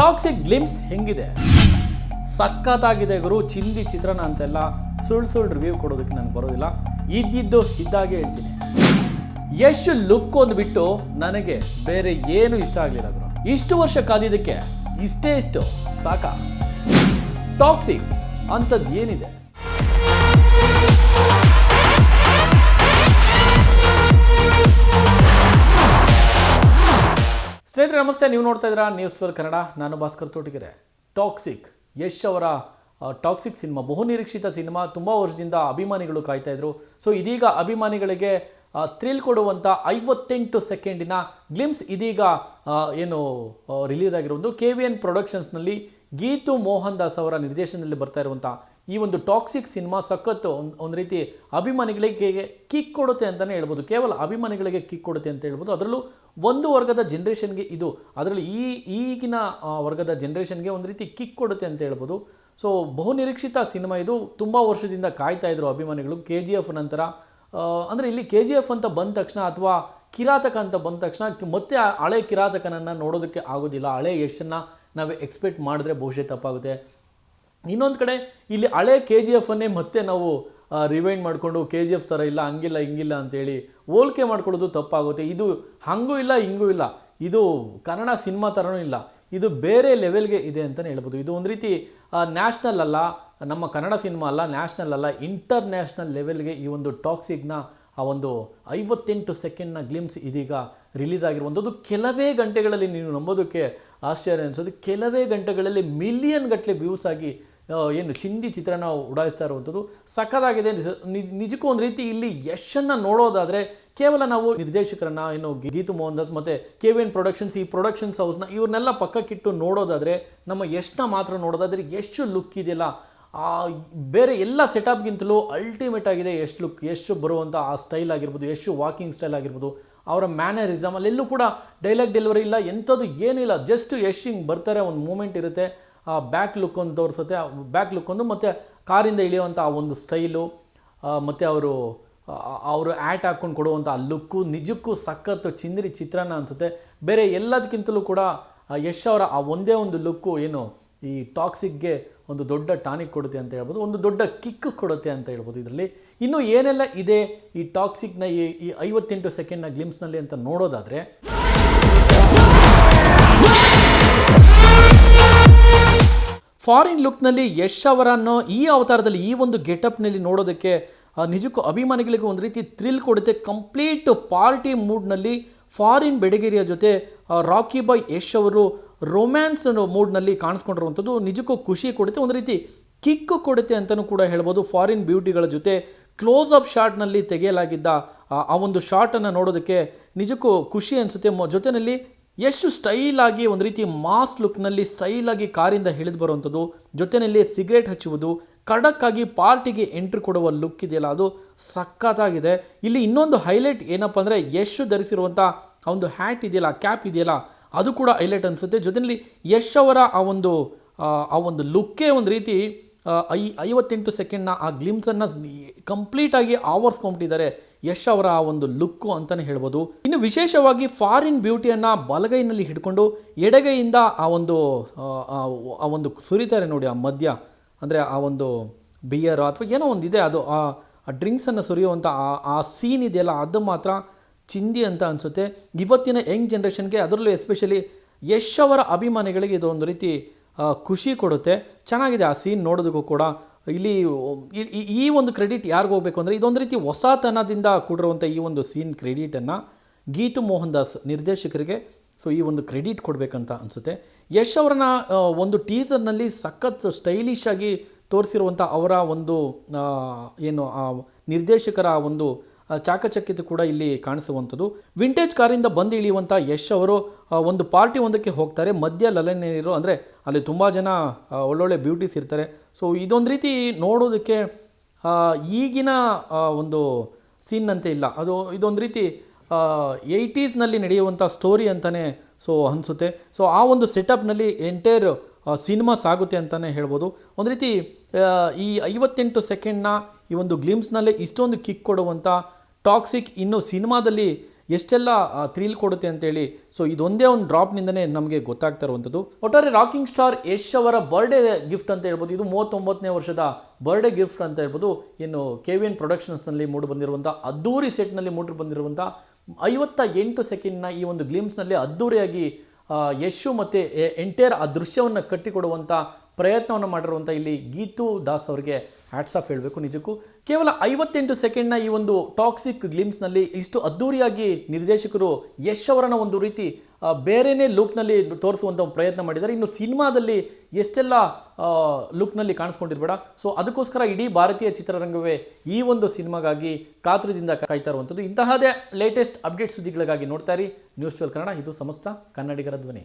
Toxic glimpse ಹೆಂಗಿದೆ? ಸಖತ್ತಾಗಿದೆ ಗುರು, ಚಿಂದಿ ಚಿತ್ರಣ ಅಂತೆಲ್ಲ ಸುಳ್ಳು ಸುಳ್ಳು ರಿವ್ಯೂ ಕೊಡೋದಕ್ಕೆ ನನಗೆ ಬರೋದಿಲ್ಲ. ಇದ್ದಿದ್ದು ಇದ್ದಾಗೆ ಹೇಳ್ತೀನಿ. ಯಶ್ ಲುಕ್ ಒಂದು ಬಿಟ್ಟು ನನಗೆ ಬೇರೆ ಏನು ಇಷ್ಟ ಆಗಲಿಲ್ಲ ಗುರು. ಇಷ್ಟು ವರ್ಷ ಕಾದಿದ್ದಕ್ಕೆ ಇಷ್ಟೇ ಇಷ್ಟು, ಸಾಕ? ಟಾಕ್ಸಿಕ್ ಅಂಥದ್ದು ಏನಿದೆ? ಸ್ನೇಹಿತರೆ, ನಮಸ್ತೆ. ನೀವು ನೋಡ್ತಾ ಇದ್ದೀರಾ ನ್ಯೂಸ್ ಟ್ವೆಲ್ ಕನ್ನಡ. ನಾನು ಭಾಸ್ಕರ್ ತೋಟಗೆರೆ. ಟಾಕ್ಸಿಕ್ ಯಶ್ ಅವರ ಟಾಕ್ಸಿಕ್ ಸಿನಿಮಾ ಬಹುನಿರೀಕ್ಷಿತ ಸಿನಿಮಾ, ತುಂಬ ವರ್ಷದಿಂದ ಅಭಿಮಾನಿಗಳು ಕಾಯ್ತಾ ಇದ್ರು. ಸೊ ಇದೀಗ ಅಭಿಮಾನಿಗಳಿಗೆ ಥ್ರಿಲ್ ಕೊಡುವಂಥ ಐವತ್ತೆಂಟು ಸೆಕೆಂಡಿನ ಗ್ಲಿಮ್ಸ್ ಇದೀಗ ಏನು ರಿಲೀಸ್ ಆಗಿರುವುದು ಕೆ ವಿ ಎನ್ ಪ್ರೊಡಕ್ಷನ್ಸ್ನಲ್ಲಿ ಗೀತು ಮೋಹನ್ ದಾಸ್ ಅವರ ನಿರ್ದೇಶನದಲ್ಲಿ ಬರ್ತಾ ಇರುವಂಥ ಈ ಒಂದು ಟಾಕ್ಸಿಕ್ ಸಿನಿಮಾ ಸಖತ್ತು ಒಂದು ಒಂದು ರೀತಿ ಅಭಿಮಾನಿಗಳಿಗೆ ಕಿಕ್ ಕೊಡುತ್ತೆ ಅಂತಲೇ ಹೇಳ್ಬೋದು. ಕೇವಲ ಅಭಿಮಾನಿಗಳಿಗೆ ಕಿಕ್ ಕೊಡುತ್ತೆ ಅಂತ ಹೇಳ್ಬೋದು. ಅದರಲ್ಲೂ ಒಂದು ವರ್ಗದ ಜನ್ರೇಷನ್ಗೆ ಇದು ಅದರಲ್ಲಿ ಈ ಈಗಿನ ವರ್ಗದ ಜನ್ರೇಷನ್ಗೆ ಒಂದು ರೀತಿ ಕಿಕ್ ಕೊಡುತ್ತೆ ಅಂತ ಹೇಳ್ಬೋದು. ಸೊ ಬಹುನಿರೀಕ್ಷಿತ ಸಿನಿಮಾ ಇದು. ತುಂಬ ವರ್ಷದಿಂದ ಕಾಯ್ತಾ ಇದ್ರು ಅಭಿಮಾನಿಗಳು. ಕೆ ಜಿ ಎಫ್ ನಂತರ ಅಂದರೆ ಇಲ್ಲಿ ಕೆ ಜಿ ಎಫ್ ಅಂತ ಬಂದ ತಕ್ಷಣ ಅಥವಾ ಕಿರಾತಕ ಅಂತ ಬಂದ ತಕ್ಷಣ ಮತ್ತೆ ಹಳೆ ಕಿರಾತಕನನ್ನು ನೋಡೋದಕ್ಕೆ ಆಗೋದಿಲ್ಲ. ಹಳೆ ಯಶನ್ನು ನಾವು ಎಕ್ಸ್ಪೆಕ್ಟ್ ಮಾಡಿದ್ರೆ ಬಹುಶಃ ತಪ್ಪಾಗುತ್ತೆ. ಇನ್ನೊಂದು ಕಡೆ ಇಲ್ಲಿ ಹಳೆ ಕೆ ಜಿ ಎಫನ್ನೇ ಮತ್ತೆ ನಾವು ರಿವೈಂಡ್ ಮಾಡಿಕೊಂಡು ಕೆ ಜಿ ಎಫ್ ಥರ ಇಲ್ಲ, ಹಂಗಿಲ್ಲ, ಹಿಂಗಿಲ್ಲ ಅಂತೇಳಿ ಹೋಲಿಕೆ ಮಾಡ್ಕೊಳ್ಳೋದು ತಪ್ಪಾಗುತ್ತೆ. ಇದು ಹಂಗೂ ಇಲ್ಲ, ಹಿಂಗೂ ಇಲ್ಲ. ಇದು ಕನ್ನಡ ಸಿನಿಮಾ ಥರನೂ ಇಲ್ಲ. ಇದು ಬೇರೆ ಲೆವೆಲ್ಗೆ ಇದೆ ಅಂತಲೇ ಹೇಳ್ಬೋದು. ಇದು ಒಂದು ರೀತಿ ನ್ಯಾಷನಲ್ ಅಲ್ಲ, ನಮ್ಮ ಕನ್ನಡ ಸಿನಿಮಾ ಅಲ್ಲ ನ್ಯಾಷನಲ್ ಅಲ್ಲ ಇಂಟರ್ನ್ಯಾಷನಲ್ ಲೆವೆಲ್ಗೆ ಈ ಒಂದು ಟಾಕ್ಸಿಗ್ನ ಆ ಒಂದು ಐವತ್ತೆಂಟು ಸೆಕೆಂಡ್ನ ಗ್ಲಿಮ್ಸ್ ಇದೀಗ ರಿಲೀಸ್ ಆಗಿರುವಂಥದ್ದು. ಕೆಲವೇ ಗಂಟೆಗಳಲ್ಲಿ ನೀವು ನಂಬೋದಕ್ಕೆ ಆಶ್ಚರ್ಯ ಅನಿಸೋದು. ಕೆಲವೇ ಗಂಟೆಗಳಲ್ಲಿ ಮಿಲಿಯನ್ ಗಟ್ಟಲೆ ವ್ಯೂಸ್ ಆಗಿ ಏನು ಚಿಂದಿ ಚಿತ್ರನ ಉಡಾಯಿಸ್ತಾ ಇರುವಂಥದ್ದು ಸಖತ್ತಾಗಿದೆ. ನಿಜ- ನಿಜಕ್ಕೂ ಒಂದು ರೀತಿ ಇಲ್ಲಿ ಯಶನ್ನು ನೋಡೋದಾದರೆ ಕೇವಲ ನಾವು ನಿರ್ದೇಶಕರನ್ನ ಏನು ಗೀತು ಮೋಹನ್ ದಾಸ್ ಮತ್ತು ಕೆ ವಿ ಎನ್ ಪ್ರೊಡಕ್ಷನ್ಸ್ ಈ ಪ್ರೊಡಕ್ಷನ್ಸ್ ಹೌಸ್ನ ಇವ್ರನ್ನೆಲ್ಲ ಪಕ್ಕಕ್ಕಿಟ್ಟು ನೋಡೋದಾದರೆ ನಮ್ಮ ಯಶ್ನ ಮಾತ್ರ ನೋಡೋದಾದರೆ ಎಷ್ಟು ಲುಕ್ ಇದೆಯಲ್ಲ. ಬೇರೆ ಎಲ್ಲ ಸೆಟಪ್ಗಿಂತಲೂ ಅಲ್ಟಿಮೇಟ್ ಆಗಿದೆ ಎಷ್ಟು ಲುಕ್ ಎಷ್ಟು ಬರುವಂಥ ಆ ಸ್ಟೈಲ್ ಆಗಿರ್ಬೋದು ಎಷ್ಟು ವಾಕಿಂಗ್ ಸ್ಟೈಲ್ ಆಗಿರ್ಬೋದು, ಅವರ ಮ್ಯಾನರಿಸಮ್ ಅಲ್ಲೆಲ್ಲೂ ಕೂಡ ಡೈಲಾಗ್ ಡೆಲಿವರಿ ಇಲ್ಲ, ಎಂಥದ್ದು ಏನಿಲ್ಲ ಜಸ್ಟ್ ಯಶ್ ಹಿಂಗೆ ಬರ್ತಾರೆ, ಒಂದು ಮೂಮೆಂಟ್ ಇರುತ್ತೆ. ಬ್ಯಾಕ್ ಲುಕ್ ಒಂದು ತೋರಿಸುತ್ತೆ. ಬ್ಯಾಕ್ ಲುಕ್ ಒಂದು ಮತ್ತು ಕಾರಿಂದ ಇಳಿಯುವಂಥ ಆ ಒಂದು ಸ್ಟೈಲು ಮತ್ತು ಅವರು ಅವರು ಆ್ಯಟ್ ಹಾಕ್ಕೊಂಡು ಕೊಡುವಂಥ ಆ ಲುಕ್ಕು ನಿಜಕ್ಕೂ ಸಖತ್ತು ಚಿಂದಿರಿ ಚಿತ್ರಾನ್ನ ಅನಿಸುತ್ತೆ. ಬೇರೆ ಎಲ್ಲದಕ್ಕಿಂತಲೂ ಕೂಡ ಯಶ್ ಅವರ ಆ ಒಂದೇ ಒಂದು ಲುಕ್ಕು ಏನು, ಈ ಟಾಕ್ಸಿಕ್ಗೆ ಒಂದು ದೊಡ್ಡ ಟಾನಿಕ್ ಕೊಡುತ್ತೆ ಅಂತ ಹೇಳ್ಬೋದು, ಒಂದು ದೊಡ್ಡ ಕಿಕ್ ಕೊಡುತ್ತೆ ಅಂತ ಹೇಳ್ಬೋದು ಇದರಲ್ಲಿ. ಇನ್ನು ಏನೆಲ್ಲ ಇದೆ ಈ ಟಾಕ್ಸಿಕ್ನ ಈ ಈ ಐವತ್ತೆಂಟು ಸೆಕೆಂಡ್ನ ಗ್ಲಿಮ್ಸ್ನಲ್ಲಿ ಅಂತ ನೋಡೋದಾದರೆ ಫಾರಿನ್ ಲುಕ್ನಲ್ಲಿ ಯಶ್ ಅವರನ್ನು ಈ ಅವತಾರದಲ್ಲಿ ಈ ಒಂದು ಗೆಟಪ್ನಲ್ಲಿ ನೋಡೋದಕ್ಕೆ ನಿಜಕ್ಕೂ ಅಭಿಮಾನಿಗಳಿಗೆ ಒಂದು ರೀತಿ ಥ್ರಿಲ್ ಕೊಡುತ್ತೆ. ಕಂಪ್ಲೀಟ್ ಪಾರ್ಟಿ ಮೂಡ್ನಲ್ಲಿ ಫಾರಿನ್ ಬೆಡಗಿರಿಯ ಜೊತೆ ರಾಕಿ ಬಾಯ್ ಯಶ್ ಅವರು ರೊಮ್ಯಾನ್ಸ್ ಮೂಡ್ನಲ್ಲಿ ಕಾಣಿಸ್ಕೊಂಡಿರುವಂಥದ್ದು ನಿಜಕ್ಕೂ ಖುಷಿ ಕೊಡುತ್ತೆ. ಒಂದು ರೀತಿ ಕಿಕ್ಕು ಕೊಡುತ್ತೆ ಅಂತಲೂ ಕೂಡ ಹೇಳ್ಬೋದು. ಫಾರಿನ್ ಬ್ಯೂಟಿಗಳ ಜೊತೆ ಕ್ಲೋಸ್ ಅಪ್ ಶಾಟ್ನಲ್ಲಿ ತೆಗೆಯಲಾಗಿದ್ದ, ಆ- ಒಂದು ಶಾಟನ್ನು ನೋಡೋದಕ್ಕೆ ನಿಜಕ್ಕೂ ಖುಷಿ ಅನಿಸುತ್ತೆ. ಜೊತೆಯಲ್ಲಿ ಎಷ್ಟು ಸ್ಟೈಲ್ ಆಗಿ ಒಂದು ರೀತಿ ಮಾಸ್ ಲುಕ್ನಲ್ಲಿ ಸ್ಟೈಲ್ ಆಗಿ ಕಾರಿಂದ ಇಳಿದು ಬರುವಂಥದ್ದು ಜೊತೆಯಲ್ಲಿ ಸಿಗರೇಟ್ ಹಚ್ಚುವುದು ಖಡಕ್ಕಾಗಿ ಪಾರ್ಟಿಗೆ ಎಂಟ್ರಿ ಕೊಡುವ ಲುಕ್ ಇದೆಯಲ್ಲ ಅದು ಸಖತ್ತಾಗಿದೆ. ಇಲ್ಲಿ ಇನ್ನೊಂದು ಹೈಲೈಟ್ ಏನಪ್ಪ ಅಂದರೆ ಯಶ್ ಧರಿಸಿರುವಂಥ ಒಂದು ಹ್ಯಾಟ್ ಇದೆಯಲ್ಲ ಕ್ಯಾಪ್ ಇದೆಯಲ್ಲ ಅದು ಕೂಡ ಹೈಲೈಟ್ ಅನಿಸುತ್ತೆ. ಜೊತೆಯಲ್ಲಿ ಯಶ್ ಅವರ ಆ ಒಂದು ಆ, ಒಂದು ಲುಕ್ಕೇ ಒಂದು ರೀತಿ ಐ ಐವತ್ತೆಂಟು ಸೆಕೆಂಡ್ನ ಆ ಗ್ಲಿಮ್ಸನ್ನು ಕಂಪ್ಲೀಟಾಗಿ ಆವರ್ಸ್ಕೊಂಬಿಟ್ಟಿದ್ದಾರೆ. ಯಶ್ ಅವರ ಆ ಒಂದು ಲುಕ್ಕು ಅಂತಲೇ ಹೇಳ್ಬೋದು. ಇನ್ನು ವಿಶೇಷವಾಗಿ ಫಾರಿನ್ ಬ್ಯೂಟಿಯನ್ನು ಬಲಗೈನಲ್ಲಿ ಹಿಡ್ಕೊಂಡು ಎಡಗೈಯಿಂದ ಆ ಒಂದು ಆ, ಒಂದು ಸುರಿತಾರೆ ನೋಡಿ ಆ ಮದ್ಯ. ಅಂದರೆ ಆ ಒಂದು ಬಿಯರ್ ಅಥವಾ ಏನೋ ಒಂದು ಇದೆ ಅದು ಆ ಡ್ರಿಂಕ್ಸನ್ನು ಸುರಿಯುವಂಥ ಆ ಆ ಸೀನ್ ಇದೆಯಲ್ಲ ಅದು ಮಾತ್ರ ಚಿಂದಿ ಅಂತ ಅನಿಸುತ್ತೆ. ಇವತ್ತಿನ ಯಂಗ್ ಜನ್ರೇಷನ್ಗೆ ಅದರಲ್ಲೂ ಎಸ್ಪೆಷಲಿ ಯಶ್ ಅವರ ಅಭಿಮಾನಿಗಳಿಗೆ ಇದೊಂದು ರೀತಿ ಖುಷಿ ಕೊಡುತ್ತೆ. ಚೆನ್ನಾಗಿದೆ ಆ ಸೀನ್ ನೋಡೋದಕ್ಕೂ ಕೂಡ. ಇಲ್ಲಿ, ಈ- ಒಂದು ಕ್ರೆಡಿಟ್ ಯಾರಿಗೆ ಹೋಗಬೇಕು ಅಂದರೆ ಇದೊಂದು ರೀತಿ ಹೊಸತನದಿಂದ ಕೂಡಿರುವಂಥ ಈ ಒಂದು ಸೀನ್ ಕ್ರೆಡಿಟನ್ನು ಗೀತು ಮೋಹನ್ ದಾಸ್ ನಿರ್ದೇಶಕರಿಗೆ, ಸೊ ಈ ಒಂದು ಕ್ರೆಡಿಟ್ ಕೊಡಬೇಕಂತ ಅನಿಸುತ್ತೆ. ಯಶ್ ಅವರನ್ನ ಒಂದು ಟೀಸರ್ನಲ್ಲಿ ಸಖತ್ ಸ್ಟೈಲಿಶ್ ಆಗಿ ತೋರಿಸಿರುವಂಥ ಅವರ ಒಂದು ಏನು ನಿರ್ದೇಶಕರ ಒಂದು ಚಾಕಚಕ್ಯತೆ ಕೂಡ ಇಲ್ಲಿ ಕಾಣಿಸುವಂಥದ್ದು. ವಿಂಟೇಜ್ ಕಾರಿಂದ ಬಂದು ಇಳಿಯುವಂಥ ಯಶ್ ಅವರು ಒಂದು ಪಾರ್ಟಿ ಒಂದಕ್ಕೆ ಹೋಗ್ತಾರೆ. ಮಧ್ಯ ಲಲನೇರು ಅಂದರೆ ಅಲ್ಲಿ ತುಂಬ ಜನ ಒಳ್ಳೊಳ್ಳೆ ಬ್ಯೂಟೀಸ್ ಇರ್ತಾರೆ. ಸೊ ಇದೊಂದು ರೀತಿ ನೋಡೋದಕ್ಕೆ ಈಗಿನ ಒಂದು ಸೀನ್ ಅಂತ ಇಲ್ಲ. ಅದು ಇದೊಂದು ರೀತಿ ಏಯ್ಟೀಸ್ನಲ್ಲಿ ನಡೆಯುವಂಥ ಸ್ಟೋರಿ ಅಂತಲೇ ಸೊ ಅನಿಸುತ್ತೆ. ಸೊ ಆ ಒಂದು ಸೆಟಪ್ನಲ್ಲಿ ಎಂಟೈರ್ ಸಿನಿಮಾ ಸಾಗುತ್ತೆ ಅಂತಲೇ ಹೇಳ್ಬೋದು. ಒಂದು ರೀತಿ ಈ ಐವತ್ತೆಂಟು ಸೆಕೆಂಡ್ನ ಈ ಒಂದು ಗ್ಲಿಮ್ಸ್ನಲ್ಲೇ ಇಷ್ಟೊಂದು ಕಿಕ್ ಕೊಡುವಂಥ ಟಾಕ್ಸಿಕ್ ಇನ್ನು ಸಿನಿಮಾದಲ್ಲಿ ಎಷ್ಟೆಲ್ಲ ಥ್ರಿಲ್ ಕೊಡುತ್ತೆ ಅಂತೇಳಿ ಸೊ ಇದೊಂದೇ ಒಂದು ಡ್ರಾಪ್ನಿಂದನೇ ನಮಗೆ ಗೊತ್ತಾಗ್ತಾ ಇರುವಂಥದ್ದು. ಒಟ್ಟಾರೆ ರಾಕಿಂಗ್ ಸ್ಟಾರ್ ಯಶ್ ಅವರ ಬರ್ಡೇ ಗಿಫ್ಟ್ ಅಂತ ಹೇಳ್ಬೋದು, ಇದು ಮೂವತ್ತೊಂಬತ್ತನೇ ವರ್ಷದ ಬರ್ಡೇ ಗಿಫ್ಟ್ ಅಂತ ಹೇಳ್ಬೋದು, ಇನ್ನು ಕೆ ವಿ ಎನ್ ಪ್ರೊಡಕ್ಷನ್ಸ್ನಲ್ಲಿ ಮೂಡಿ ಬಂದಿರುವಂಥ, ಅದ್ದೂರಿ ಸೆಟ್ನಲ್ಲಿ ಮೂಡಿ ಬಂದಿರುವಂಥ ಐವತ್ತ ಎಂಟು ಸೆಕೆಂಡ್ನ ಈ ಒಂದು ಗ್ಲಿಮ್ಸ್ನಲ್ಲಿ ಅದ್ದೂರಿಯಾಗಿ ಯಶು ಮತ್ತು ಎಂಟೈರ್ ಆ ದೃಶ್ಯವನ್ನು ಕಟ್ಟಿಕೊಡುವಂಥ ಪ್ರಯತ್ನವನ್ನು ಮಾಡಿರುವಂಥ ಇಲ್ಲಿ ಗೀತು ದಾಸ್ ಅವರಿಗೆ ಹ್ಯಾಟ್ಸ್ ಆಫ್ ಹೇಳಬೇಕು ನಿಜಕ್ಕೂ. ಕೇವಲ ಐವತ್ತೆಂಟು ಸೆಕೆಂಡ್ನ ಈ ಒಂದು ಟಾಕ್ಸಿಕ್ ಗ್ಲಿಮ್ಸ್ನಲ್ಲಿ ಇಷ್ಟು ಅದ್ದೂರಿಯಾಗಿ ನಿರ್ದೇಶಕರು ಯಶ್ ಅವರನ್ನ ಒಂದು ರೀತಿ ಬೇರೆಯೇ ಲುಕ್ನಲ್ಲಿ ತೋರಿಸುವಂಥ ಪ್ರಯತ್ನ ಮಾಡಿದ್ದಾರೆ. ಇನ್ನು ಸಿನಿಮಾದಲ್ಲಿ ಎಷ್ಟೆಲ್ಲ ಲುಕ್ನಲ್ಲಿ ಕಾಣಿಸ್ಕೊಂಡಿರ್ಬೇಡ. ಸೊ ಅದಕ್ಕೋಸ್ಕರ ಇಡೀ ಭಾರತೀಯ ಚಿತ್ರರಂಗವೇ ಈ ಒಂದು ಸಿನಿಮಾಗಾಗಿ ಕಾತುರದಿಂದ ಕಾಯ್ತಾ ಇರುವಂಥದ್ದು ಇಂತಹದೇ ಲೇಟೆಸ್ಟ್ ಅಪ್ಡೇಟ್ ಸುದ್ದಿಗಳಿಗಾಗಿ ನೋಡ್ತಾ ಇರಿ. ನ್ಯೂಸ್ ಟ್ವೆಲ್ ಕನ್ನಡ, ಇದು ಸಮಸ್ತ ಕನ್ನಡಿಗರ ಧ್ವನಿ.